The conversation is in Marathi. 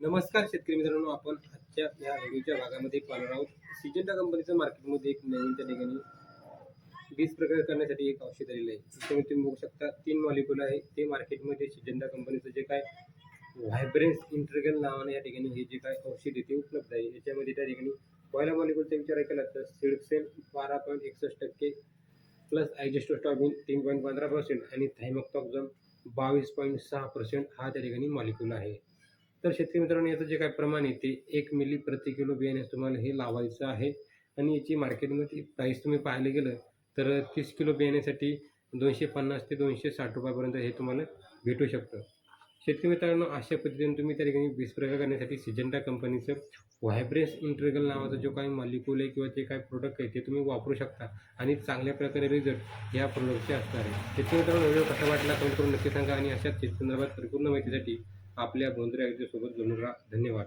नमस्कार शेतकरी मित्रांनो आपण आजच्या या व्हिडिओच्या भागामध्ये पाहणार आहोत. सिजेंटा कंपनीचं मार्केटमध्ये एक नवीन त्या ठिकाणी वीज प्रकार करण्यासाठी एक औषध आलेलं आहे. त्याच्यामध्ये तुम्ही बघू शकता तीन मॉलिक्युल आहे. ते मार्केटमध्ये सिजेंटा कंपनीचं जे काय व्हायब्रेन्स इंटरगल नावाने या ठिकाणी हे जे काय औषध आहे ते उपलब्ध आहे. याच्यामध्ये त्या ठिकाणी पहिल्या मॉलिक्युलचा विचार केला तर सिडसेल बारा पॉईंट एकसष्ट टक्के प्लस आयजेस्टोस्टॉबिन तीन पॉईंट पंधरा पर्सेंट आणि थायमॉक्टॉक्झम बावीस पॉईंट सहा पर्सेंट हा त्या ठिकाणी मॉलिक्युल आहे. तर शेतकरी मित्रांनो याचं जे काय प्रमाण आहे ते एक मिली प्रति किलो बियाणे तुम्हाला हे लावायचं आहे. आणि याची मार्केटमध्ये प्राईस तुम्ही पाहायला गेलं तर तीस किलो बियाण्यासाठी दोनशे पन्नास ते दोनशे साठ रुपयापर्यंत हे तुम्हाला भेटू शकतं. शेतकरी मित्रांनो अशा पद्धतीने तुम्ही त्या ठिकाणी वीज प्रयोग करण्यासाठी सिजंटा कंपनीचं व्हायब्रेन्स इंट्रेगल नावाचा जो काही मॉलिक्यूल आहे किंवा जे काही प्रोडक्ट आहे ते तुम्ही वापरू शकता. आणि चांगल्या प्रकारे रिझल्ट या प्रोडक्टचे असणार आहे. शेतकरी मित्रांनो व्हिडिओ कसा वाटला कमेंट करून नक्की सांगा. आणि अशाच संदर्भात परिपूर्ण माहितीसाठी आपल्या बोंद्रे सोबत जोडून राहा. धन्यवाद.